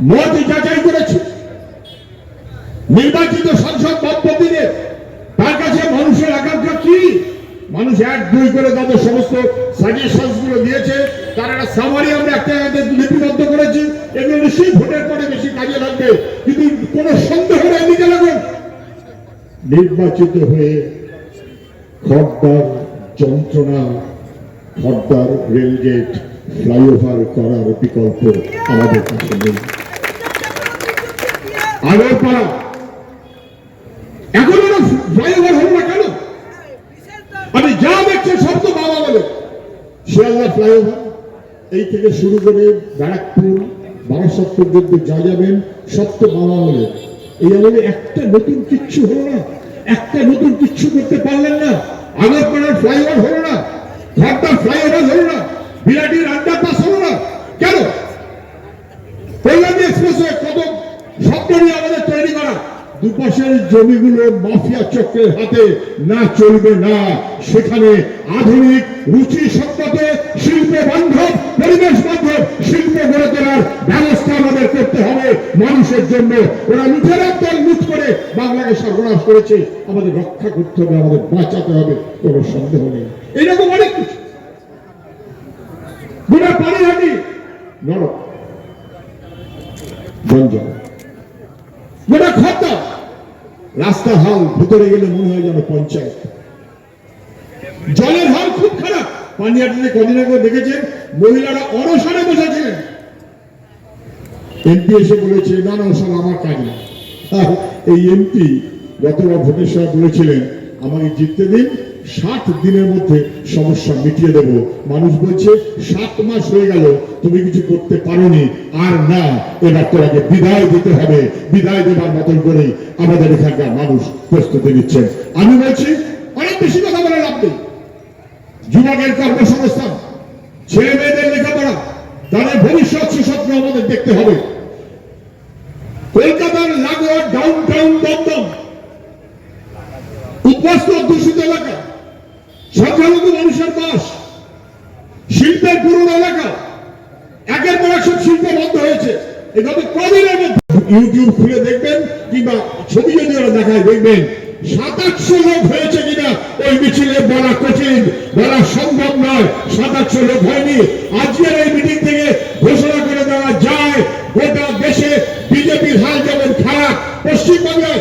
মত যাচাই করেছে। নির্বাচিত সংসদ বক্তব্যে তার কাছে মানুষের আকাঙ্ক্ষা কি? মানুষ এক, দুই করে তাদের সমস্ত সাজেশনগুলো দিয়েছে। তার একটা সামারি আমরা একটা লিপিবদ্ধ করেছি। এগুলো নিশ্চয়ই ভোটের পরে বেশি কাজে লাগবে। কিন্তু কোনো সন্দেহ নেই দিকে লাগুন। নির্বাচিত হয়ে খড়দার যন্ত্রণা খড়দার রেলগেট ফ্লাইওভার করার বিকল্প আমাদের কাছে নেই। আগরপাড়া এখন ওরা ফ্লাইওভার হল না কেন? আপনি যা যাবেন সব বাবা বলে। এই আমলে একটা নতুন কিচ্ছু হলো না। একটা নতুন কিচ্ছু করতে পারলেন না। আগরপাড়ার ফ্লাইওভার হলো না। ঘরটার ফ্লাইওভার হলো না। বিরাটির আন্ডার পাস হলো না কেন কল্যাণী এক্সপ্রেসওয়ে কত নিয়ে আমাদের তৈরি করা। দুপাশের জমিগুলো মাফিয়া চক্রের হাতে না চলবে না। সেখানে আধুনিক রুচি সম্মত শিল্প বান্ধব, পরিবেশ বান্ধব শিল্প গড়ে তোলার ব্যবস্থা আমাদের করতে হবে মানুষের জন্য। ওরা লুঠেরার দল লুট করে বাংলাকে সর্বনাশ করেছে। আমাদের রক্ষা করতে হবে, আমাদের বাঁচাতে হবে, কোনো সন্দেহ নেই। এইরকম অনেক কিছু। গোটা পানিহাটি নরক। গঞ্জাম গোটা খত রাস্তা হাল ভিতরে গেলে মনে হয় যেন পঞ্চায়েত। জলের হাল খুব খারাপ। পানিয়াটিতে কদিন আগে দেখেছেন মহিলারা অনশনে বসেছিলেন এমপি এসে বলেছে, না না, সব আমার কাজ না। এই এমপি গতবার ভোটের সময় বলেছিলেন, আমাকে জিততে দিন ষাট দিনের মধ্যে সমস্যা মিটিয়ে দেব। মানুষ বলছে সাত মাস হয়ে গেল, তুমি কিছু করতে পারোনি। আর না এবার তোমাকে বিদায় দিতে হবে। বিদায় দেবার মতন করেই আমাদের এখানকার মানুষ প্রস্তুতি নিচ্ছেন আমি বলছি, অনেক বেশি কথা বলে নেই। যুবকের কর্মসংস্থান ছেলে মেয়েদের লেখাপড়া, তাদের ভবিষ্যৎ সুস্বপ্ন আমাদের দেখতে হবে। কলকাতার লাগোয়া ডাউন টাউন দমদম উদ্বাস্ত এলাকা সংখ্যালঘু মানুষের বাস শিল্পের পুরনো এলাকা একের পর এক সব শিল্প বন্ধ হয়েছে। এই গত কদিনের ইউটিউব খুলে দেখবেন কিংবা ছবি যদি ওরা দেখায়, দেখবেন সাত আটশো লোক হয়েছে কিনা ওই মিছিলে বলা কঠিন, বলা সম্ভব নয়। সাত আটশো লোক হয়নি। আজকের এই মিটিং থেকে ঘোষণা করে দেওয়া যায়, গোটা দেশে বিজেপির হাল যেমন খারাপ পশ্চিমবাংলায়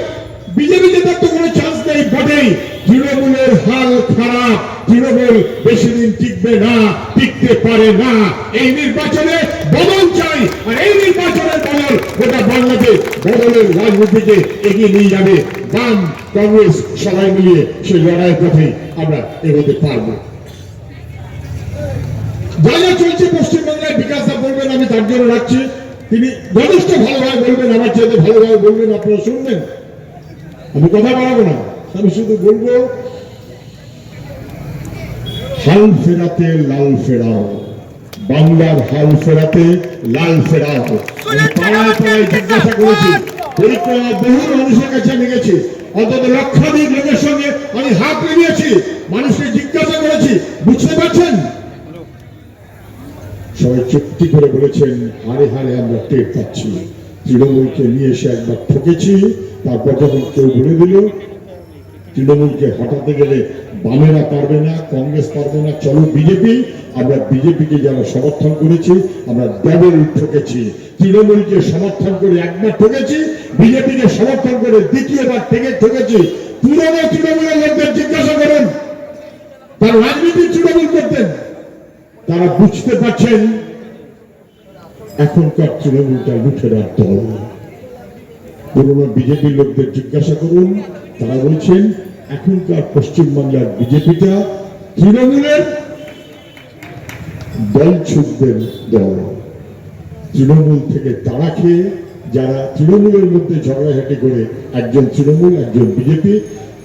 বিজেপি জেতার তো কোনো চান্স নেই বটেই। তৃণমূলের হাল খারাপ। তৃণমূল বেশি দিন টিকবে না, টিকতে পারে না? এই নির্বাচনে বদল চাই। আর এই নির্বাচনের বদল গোটা বাংলাদেশ বদলের রাজনীতিকে এগিয়ে নিয়ে যাবে। বাম কংগ্রেস সবাই মিলিয়ে সেই লড়াইয়ের পথে আমরা এগোতে পারব। চলছে পশ্চিমবাংলায় বিকাশ বলবেন, আমি তার জন্য রাখছি। তিনি যথেষ্ট ভালোভাবে বলবেন, আমার চাইতে ভালোভাবে বলবেন, আপনারা শুনবেন। আমি কথা বাড়াবো না। আমি শুধু বলব হাল ফেরাতে লাল ফেরাও। বাংলার হাল ফেরাতে লাল ফেরাও। আমি পাড়ায় পাড়ায় জিজ্ঞাসা করেছি পরিক্রমা বহু মানুষের কাছে আমি গেছি। অন্তত লক্ষাধিক লোকের সঙ্গে আমি হাত মিলিয়েছি মানুষকে জিজ্ঞাসা করেছি বুঝতে পারছেন? সবাই চুক্তি করে বলেছেন হারে হারে আমরা টের পাচ্ছি। তৃণমূলকে নিয়ে এসে একবার ঠকেছি তারপর যখন কেউ বলে দিল তৃণমূলকে হটাতে গেলে বামেরা পারবে না, কংগ্রেস পারবে না চলো বিজেপি। আমরা বিজেপিকে যারা সমর্থন করেছি, আমরা ডবল ঠকেছি। তৃণমূলকে সমর্থন করে একবার ঠকেছি, বিজেপিকে সমর্থন করে দ্বিতীয়বার থেকে ঠকেছি। পুরনো তৃণমূলের লোকদের জিজ্ঞাসা করেন, তার রাজনীতি তৃণমূল করতেন। তারা বুঝতে পারছেন, এখনকার তৃণমূলটা লুঠেরার দল পুরনো বিজেপির লোকদের জিজ্ঞাসা করুন তারা বলছেন, এখনকার পশ্চিমবাংলার বিজেপিটা তৃণমূলের দল ছুটদের দল। তৃণমূল থেকে তারা খেয়ে, যারা তৃণমূলের মধ্যে ঝগড়াঝাটি করে একজন তৃণমূল, একজন বিজেপি,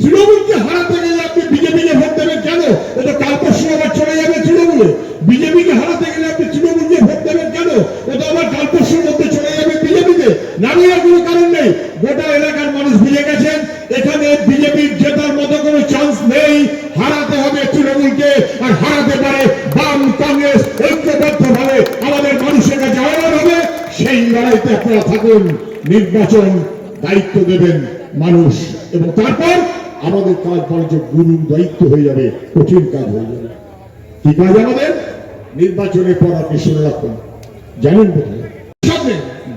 তৃণমূলকে হারাতে গেলে আপনি বিজেপিকে ভোট দেবেন কেন? এটা কাল পরশু আবার চলে যাবে তৃণমূলে। বিজেপিকে হারাতে গেলে আপনি তৃণমূলকে ভোট দেবেন কেন ওটা আবার কাল পরশুর মধ্যে চলে যাবে বিজেপিতে নামিয়ার কোনো কারণ নেই গোটা এলাকার মানুষ বুঝে গেছেন এখানে বিজেপির জেতার মতো কোনো চান্স নেই হারাতে হবে তৃণমূলকে আর হারাতে পারে, বাম কংগ্রেস ঐক্যবদ্ধ ভাবে আমাদের মানুষের কাছে আহ্বান হবে, সেই লড়াইতে আপনারা থাকুন, নির্বাচন দায়িত্ব দেবেন মানুষ। এবং তারপর আমাদের কাজ বাণিজ্য গুরু দায়িত্ব হয়ে যাবে, কঠিন কাজ হয়ে যাবে। কি কাজ আমাদের? নির্বাচনের পর আপনি শুনে রাখুন। জানেন কোথায়?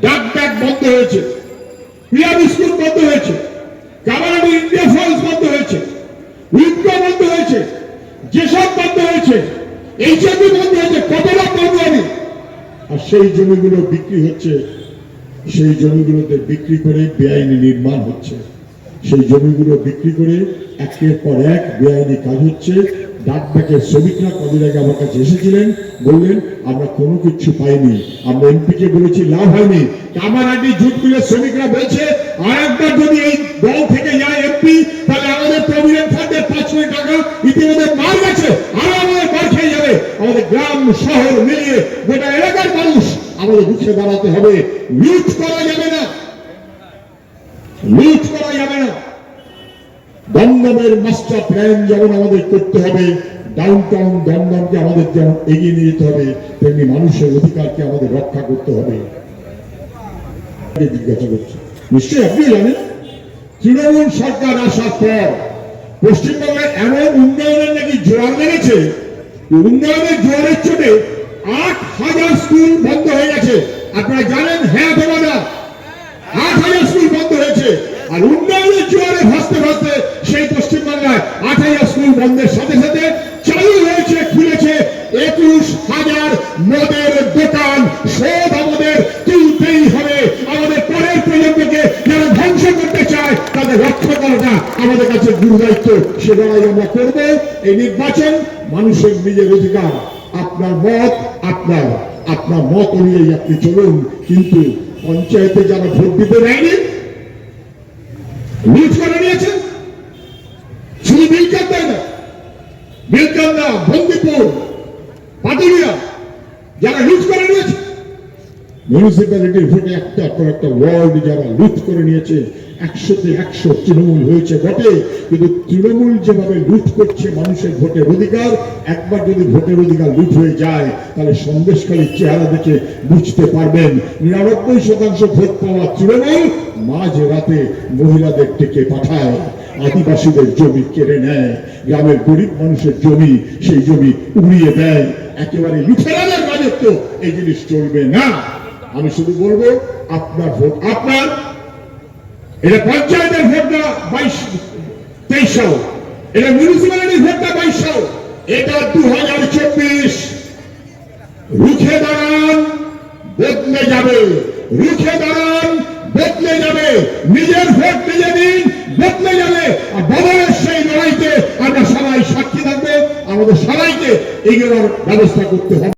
ডাক ডাক বন্ধ হয়েছে। প্রিয়া বিস্কুট বন্ধ হয়েছে। কামারাডি ইন্ডিয়া বন্ধ হয়েছে। উইপকো বন্ধ হয়েছে। যেসব বন্ধ হয়েছে এই জমি বন্ধ হয়েছে কত লাখ বন্ধ হবে আর সেই জমিগুলো বিক্রি হচ্ছে, সেই জমিগুলোতে বিক্রি করে বেআইনি নির্মাণ হচ্ছে। সেই জমিগুলো বিক্রি করে একের পর এক বেআইনি কাজ হচ্ছে। ডাক ব্যাকের শ্রমিকরা কদিন আগে আমার কাছে এসেছিলেন, বললেন, আমরা কোনো কিছু পাইনি। আমরা এমপি কে বলেছি, লাভ হয়নি। আমার আগে জুট মিলের শ্রমিকরা বলছে আর একবার যদি এই দল থেকে যায় এমপি, তাহলে আমাদের প্রভিডেন্ট ফান্ডের টাকা ইতিমধ্যে মার গেছে, আর আমাদের মার খেয়ে যাবে। আমাদের গ্রাম, শহর মিলিয়ে গোটা এলাকার মানুষ আমাদের রুখে দাঁড়াতে হবে। লুট করা যাবে না। লুট করা যাবে না। দমদমের মাস্টার প্ল্যান যেমন আমাদের করতে হবে ডাউন টাউন দমদমকে আমাদের যেমন এগিয়ে নিয়ে যেতে হবে, তেমনি মানুষের অধিকারকে আমাদের রক্ষা করতে হবে। জিজ্ঞাসা করছি। নিশ্চয়ই আপনি জানেন? তৃণমূল সরকার আসার পর পশ্চিমবঙ্গে এমন উন্নয়নের নাকি জোয়ার লেগেছে? উন্নয়নের জোয়ারের চোটে আট হাজার স্কুল বন্ধ হয়ে গেছে। আপনারা জানেন হ্যাঁ অথবা না আট হাজার স্কুল বন্ধ হয়েছে। আর উন্নয়নের জোয়ারে ভাসতে ভাসতে সেই পশ্চিমবাংলায় আট হাজার স্কুল বন্ধের সাথে সাথে চালু হয়েছে, খুলেছে একুশ হাজার মদের দোকান। সব আমাদের তুলতেই হবে। আমাদের পরের প্রজন্মকে যারা ধ্বংস করতে চায়, তাদের রক্ষা করাটা আমাদের কাছে গুরু দায়িত্ব সে লড়াই করব এই নির্বাচন মানুষের নিজের অধিকার। আপনার মত, আপনার আপনার মত অনুযায়ী আপনি চলুন। কিন্তু পঞ্চায়েতে যারা ভোট দিতে দেয়নি, লুট করে নিয়েছেন শুধু বিলকান দেয় না বিলকান্দা বন্দিপুর পাটুরিয়া যারা লুট করে নিয়েছে মিউনিসিপ্যালিটির ভোটে একটা পর একটা ওয়ার্ড যারা লুট করে নিয়েছে, একশোতে একশো তৃণমূল হয়েছে বটে কিন্তু তৃণমূল যেভাবে লুট করছে মানুষের ভোটের অধিকার, একবার যদি ভোটের অধিকার লুট হয়ে যায়, তাহলে সন্দেশকারী চেহারা দেখে বুঝতে পারবেন। নিরানব্বই শতাংশ ভোট পাওয়া তৃণমূল মাঝ রাতে মহিলাদের ডেকে পাঠায়, আদিবাসীদের জমি কেড়ে নেয়, গ্রামের গরিব মানুষের জমি, সেই জমি উড়িয়ে দেয়। একেবারে লুঠেরাদের রাজত্ব, এই জিনিস চলবে না। আমি শুধু বলব, আপনার ভোট, আপনার, এটা পঞ্চায়েতের ভোটটা বাইশ তেইশ এটা মিউনিসিপ্যালিটির ভোটটা বাইশ এটা দু হাজার চব্বিশ। রুখে দাঁড়ান, বদলে যাবে। রুখে দাঁড়ান, বদলে যাবে। নিজের ভোট নিজে দিন, বদলে যাবে। আর বদলের সেই লড়াইতে আমরা সবাই সাক্ষী থাকব। আমাদের সবাইকে এগুলোর ব্যবস্থা করতে হবে।